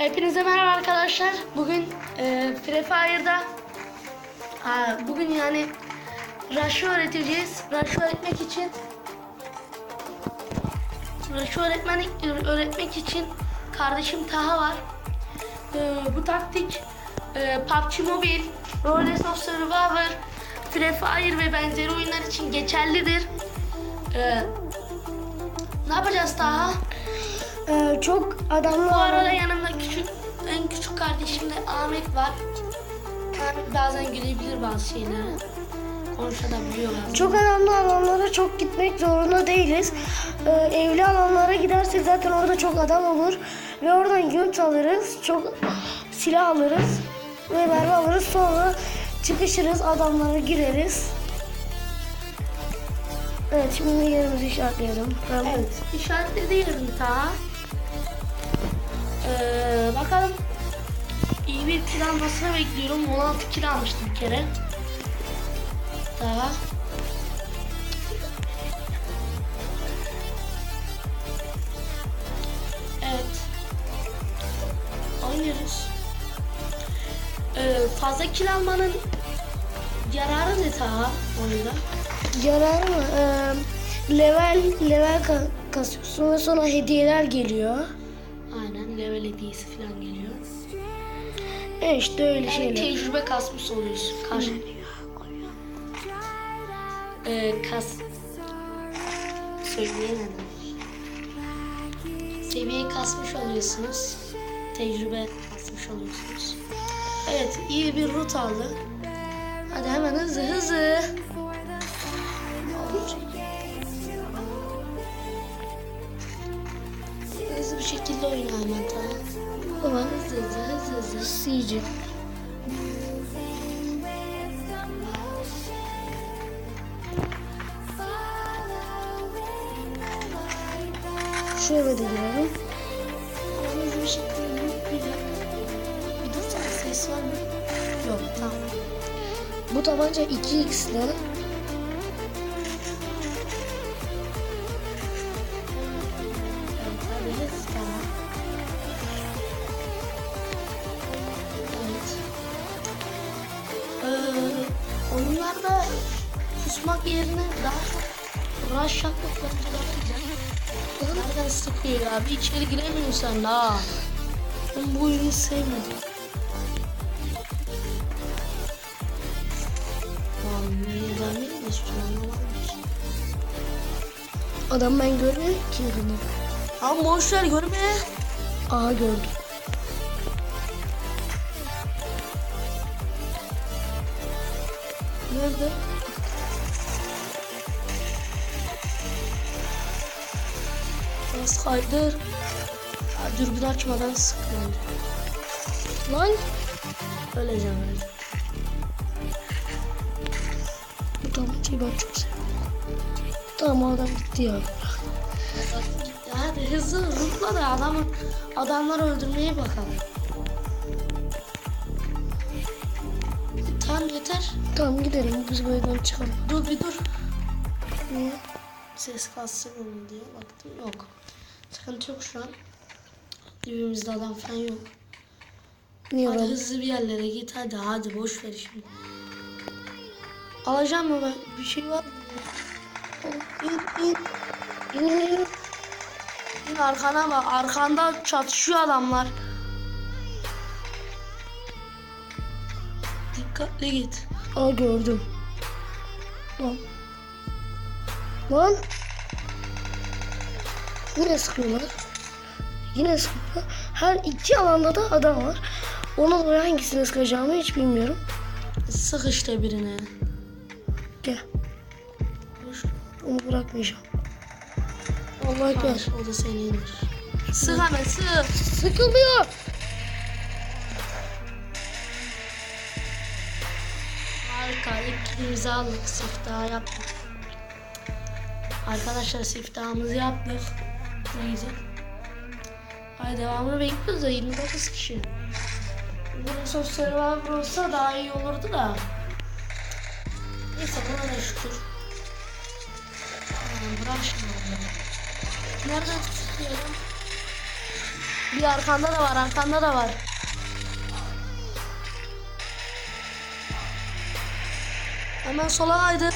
Hepinize merhaba arkadaşlar. Bugün e, Free Fire'da bugün yani Rush'ı öğreteceğiz. Rush'ı öğretmek için Rush'ı öğretmen, öğretmek için kardeşim Taha var. E, bu taktik e, PUBG Mobile, Rollers of Survivor, Free Fire ve benzeri oyunlar için geçerlidir. E, ne yapacağız Taha? Ee, çok Bu adamlar arada yanımda küçük, en küçük kardeşim de Ahmet var. Ahmet bazen gülebilir bazı şeylere. Konuşabiliyor bazen. çok adamlı alanlara çok gitmek zorunda değiliz. Ee, evli alanlara gidersek zaten orada çok adam olur ve oradan yurt alırız, çok silah alırız ve mermi alırız. Sonra çıkışırız, adamlara gireriz. Evet, şimdi yerimizi işaretleyelim. Ben Evet, işaretledi yerini ta. Ee, bakalım. İyi bir kill almasını bekliyorum. 16 kill almıştı bir kere. Daha. Evet. Oynuyoruz. Ee, fazla kill almanın yararı ne ta oyunda? Yarar mı? Ee, level level ka- kasıyorsun ve sonra hediyeler geliyor. Level hediyesi falan geliyor. E işte öyle Yani şeyler. tecrübe kasmış oluyorsun. Karşı. Ee, kas. Söyleyemedim. Seviyeyi kasmış oluyorsunuz. Tecrübe kasmış oluyorsunuz. Evet iyi bir rut aldı. Hadi hemen hızlı hızlı. Şekilde oyna hemen tamam. Tamam. Hızlı hızlı hızlı hızlı. Şu eve de girelim. Ama hızlı bir şekilde güzel. Bir de ses var mı? Yok tamam. Bu tabanca 2x'li. Yerine daha çok rush yapmak bence daha güzel. Nereden sıkıyor ya? Bir içeri giremiyorsun sen daha. Ben bu oyunu sevmedim. Lan ben ne istiyorum? Adam ben görmüyorum ki bunu. Ama boş ver görme. Aha gördüm. Kaydır. Ya, dürbün açmadan sıkıyorum. Lan Öleceğim öyle. bu tabancayı ben çok seviyorum. Tamam adam gitti ya. Hadi hızlı hızlı da adamı, adamları öldürmeye bakalım. Tamam yeter. Tamam gidelim biz bu evden çıkalım. Dur bir dur. Niye? Ses kalsın diye baktım. Yok. Sıkıntı yok şu an. Dibimizde adam falan yok. Niye Hadi hızlı bir yerlere git hadi hadi boş ver şimdi. Alacağım mı ben? Bir şey var mı? İn in. İn in. İn arkana bak. Arkanda çatışıyor adamlar. Dikkatli git. Aa gördüm. Lan. Lan. Yine sıkıyorlar. Yine sıkıyorlar. Her iki alanda da adam var. Ona doğru hangisine sıkacağımı hiç bilmiyorum. Sık işte birine. Gel. Boş. Onu bırakmayacağım. Allah ekber. O da seni indir. Sık hemen sık. Sıkılıyor. Harika. İlk kilimizi aldık. Siftahı yaptık. Arkadaşlar siftahımızı yaptık. Neyse. Haydi devamını bekliyoruz da 29 kişi. Burası Survivor olsa daha iyi olurdu da. Neyse buna da şükür. Tamam, bırak. Nereden tutuyorum? Bir arkanda da var, arkanda da var. Hemen sola kaydı.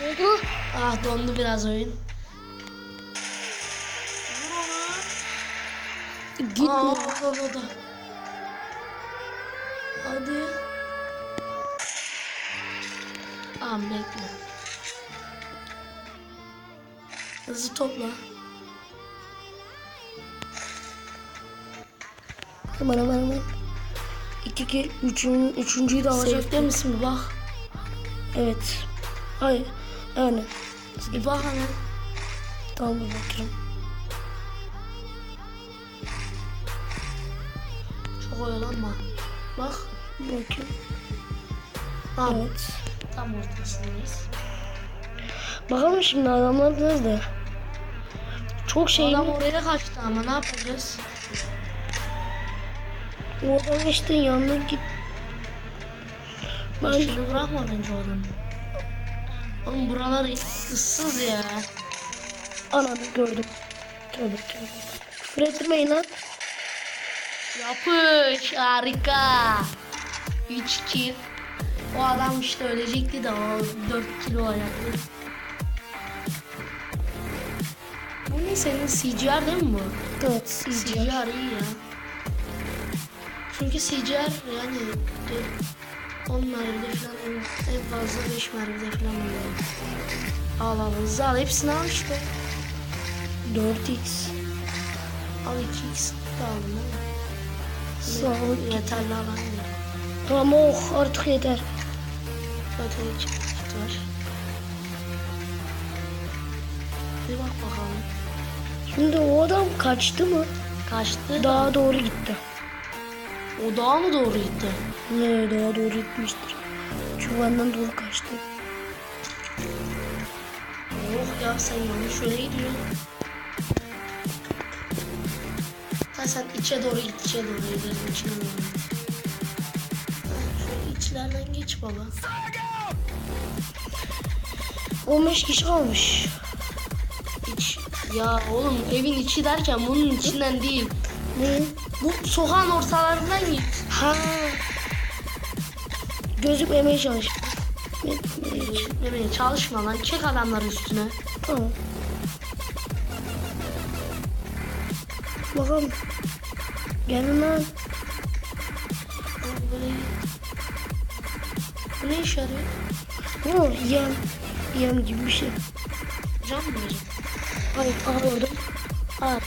Ne oldu? Ah dondu biraz oyun. Gitme. Aa, orada. Hadi. Tamam bekle. Hızlı topla. Hemen hemen hemen. İki ki üçün, üçüncüyü de alacak. Safe'de misin bak. Evet. Hayır. Yani. Bir bak hemen. Tamam bakıyorum. Çok oyalanma. Bak. Bakayım. Tamam. Evet. Tam ortasındayız. Bakalım şimdi adamlar nerede? Çok şey Adam oraya kaçtı ama ne yapacağız? Oradan geçtin yanına git. Ben Şimdi bırakma bence o adamı. Oğlum buralar ıssız ya. ananı gördüm. Tövbe tövbe. Küfür ettirmeyin lan. Yapış harika. 3 kill. O adam işte ölecekti de o 4 kilo olacaktı. Bu ne senin CGR değil mi bu? Evet sizce. CGR iyi ya. Çünkü CGR yani 10 mermide falan en, fazla 5 mermide falan oluyor. Al al hızlı al hepsini al işte. 4x. Al 2x de aldım mi? Sağlık. Yeterli alan değil. Tamam oh artık yeter. Zaten kit var. Bir bak bakalım. Şimdi o adam kaçtı mı? Kaçtı? Daha doğru gitti. O dağa mı doğru gitti? Ne daha doğru gitmiştir. Çuvaldan doğru kaçtı. Yok ya sen yanlış yöne gidiyorsun. Sen içe doğru içe doğru gidiyorsun, içine doğru. Şöyle içlerden geç baba. 15 kişi kalmış. İç. Ya oğlum evin içi derken bunun içinden değil. Ne? Bu sokağın ortalarından git. Ha. Gözükmemeye çalış. Demeye çalışma lan. Çek adamları üstüne. Tamam. Bakalım. Gelin lan. Bu ne işe yarıyor? Bu yem. Yem gibi bir şey. Cam mı verecek? Hayır alıyordum. Al.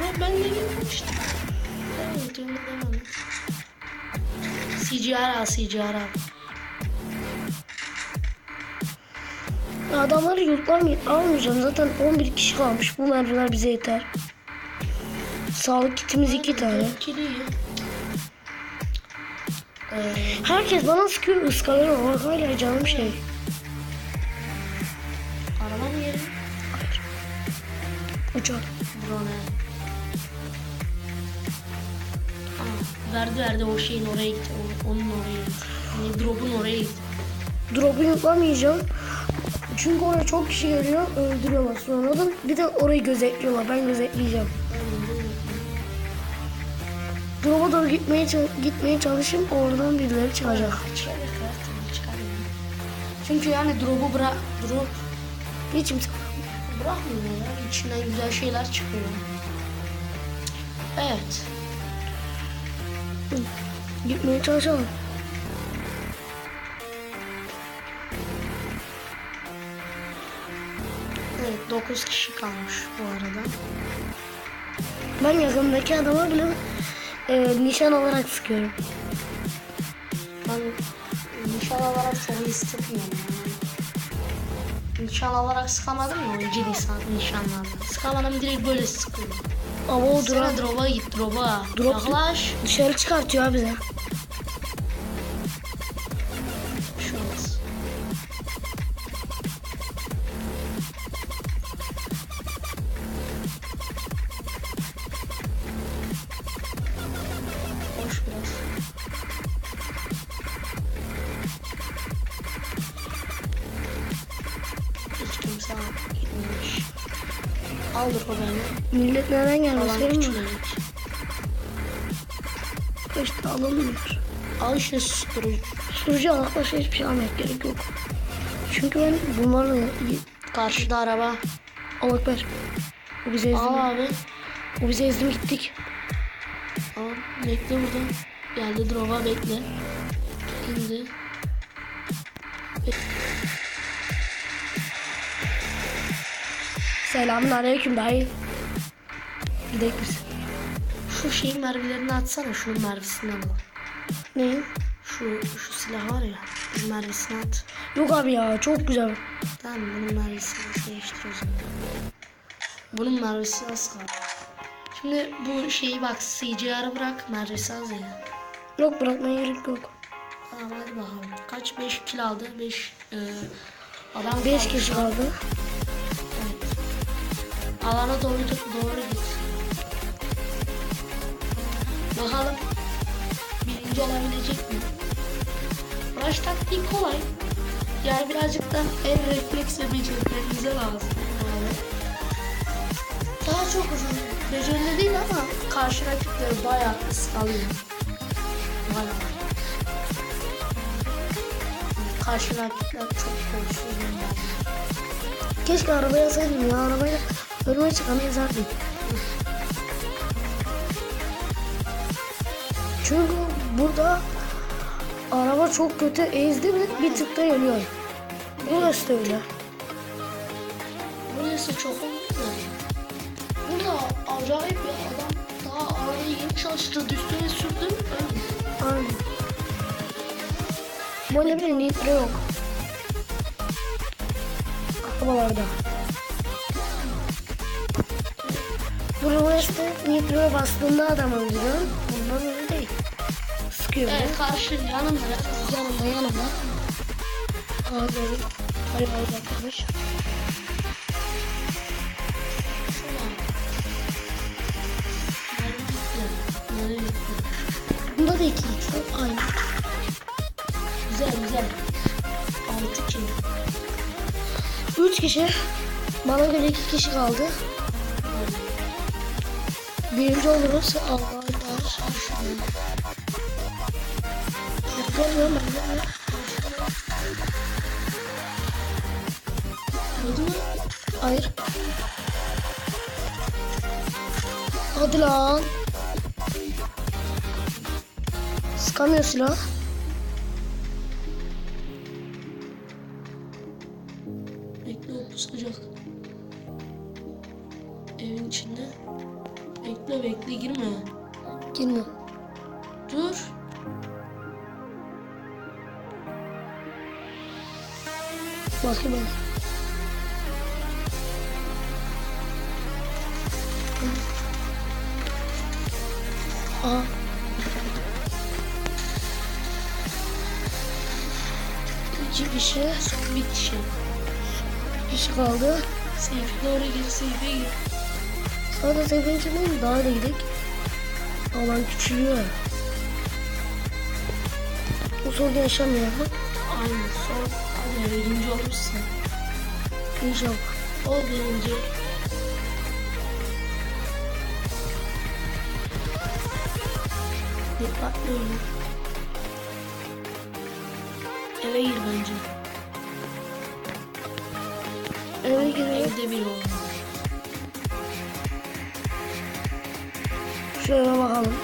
Ben, ben de gelmiştim. Ben diyorum devam. CGR al, CGR al. Adamları yurtlam almayacağım. Zaten 11 kişi kalmış. Bu mermiler bize yeter. Sağlık kitimiz iki tane. Ee, Herkes bana sıkıyor ıskaları bak hala canım şey. araba mı yerim? Uçak. Bro ne? Aa, verdi verdi o şeyin oraya gitti. Onun oraya gitti. Yani drop'un oraya gitti. Drop'u yutlamayacağım. Çünkü oraya çok kişi geliyor öldürüyorlar sonradan. Bir de orayı gözetliyorlar. Ben gözetleyeceğim. Drop'a doğru gitmeye, gitmeye çalışayım. Oradan birileri çıkacak. Çünkü yani drop'u bırak drop Hiç kimse bırakmıyor ya. İçinden güzel şeyler çıkıyor. Evet. gitmeye çalışalım. 9 kişi kalmış bu arada. Ben yakındaki adama bile e, nişan olarak sıkıyorum. Ben nişan alarak çok iyi sıkmıyorum. Yani. Nişan alarak sıkamadım ya önce nişan, nişanlarla. Sıkamadım direkt böyle sıkıyorum. Ama o Sıra drop drop'a git drop'a. Drop- Yaklaş. dışarı çıkartıyor abi bize. Alınmıyor. Al işte susturucu. Almak başka hiçbir şey almaya gerek yok. Çünkü ben bunlarla Karşıda araba. Allah ver. O bize ezdi. Al abi. O bize ezdi mi gittik. Al. Bekle burada. Geldi droga bekle. İndi. Selamun aleyküm dayı. Gidelim biz. Şu şeyin mermilerini atsana. Şunun mermisinden al. Ne? Şu, şu silah var ya. Bunun mermisini at. Yok abi ya çok güzel. Tamam bunun mermisini değiştir o zaman. Bunun mermisi az kaldı. Şimdi bu şeyi bak CGR'ı bırak mermisi az ya. Yok bırakmaya gerek yok. Tamam hadi bakalım. Kaç 5 kill aldı? 5 e, adam 5 kaldı kişi kaldı. Evet. Alana doğru doğru git. Bakalım birinci olabilecek mi? Rush taktiği kolay. Yani birazcık da el refleks ve becerilerinize lazım. Yani. Daha çok uzun. Becerili değil ama karşı rakipleri bayağı ıskalıyor. Bayağı. Karşı rakipler çok konuşuyor. Keşke araba yazsaydım ya arabayla ölmeye çıkanı yazardım. Çünkü burada araba çok kötü ezdi mi bir tıkta yanıyor. Burası da öyle. Burası çok olmuyor. Burada acayip bir adam daha arabayı yeni çalıştırdı üstüne sürdüm öldü. Aynen. Böyle bir nitro yok. Arabalarda. Burası nitroya bastığında adam öldürüyor. Bundan öyle Sıkıyor. Evet karşı yanımda Yanımda yanımda. Nerede bitti? Nerede bitti? Bunda da iki nitro aynı. Güzel güzel. Altı kill. Üç kişi. Bana göre iki kişi kaldı. Birinci oluruz. Allah Allah. Yapamıyorum ben. Oldu mu? Hayır. Hadi lan. Sıkamıyor silah. Bekle o pusacak. Evin içinde. Bekle bekle girme. Girme. Dur. Bakayım ben. Aa. İki kişi son bir kişi. Bir kişi kaldı. Seyfe doğru gir seyfe gir. Sonra seferin içindeyim daha da gidelim. Alan küçülüyor. Bu sorunu yaşamıyor. Aynen son. Hadi birinci olursun. İnşallah. Ol birinci. Dikkatli olun. Eve gir bence. Eve giriyor. Evde bir olmalı. Şöyle bakalım.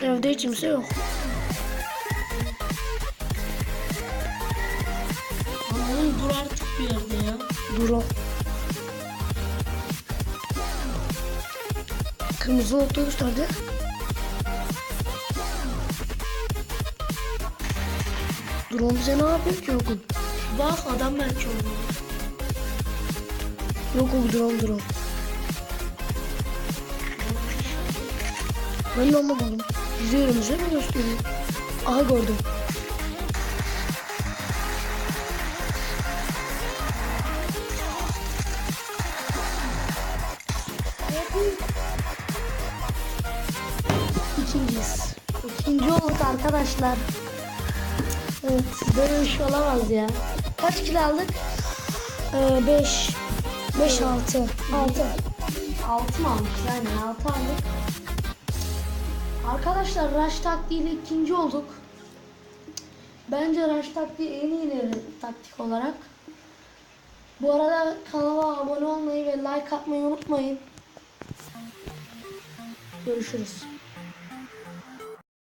Evde hiç kimse yok. Yerde ya. Dur o. Kırmızı otobüs nerede? Drone bize ne yapıyor ki Yokun? Bak adam belki olmalı. Yok o drone drone. Ben de anlamadım. Bizi önümüze mi gösteriyor? Aha gördüm. Arkadaşlar. Evet böyle bir şey olamaz ya. Kaç kilo aldık? 5 5 6 6 6 mı almışız? Aynen 6 aldık. Arkadaşlar rush taktiğiyle ikinci olduk. Bence rush taktiği en iyileri taktik olarak. Bu arada kanala abone olmayı ve like atmayı unutmayın. Görüşürüz.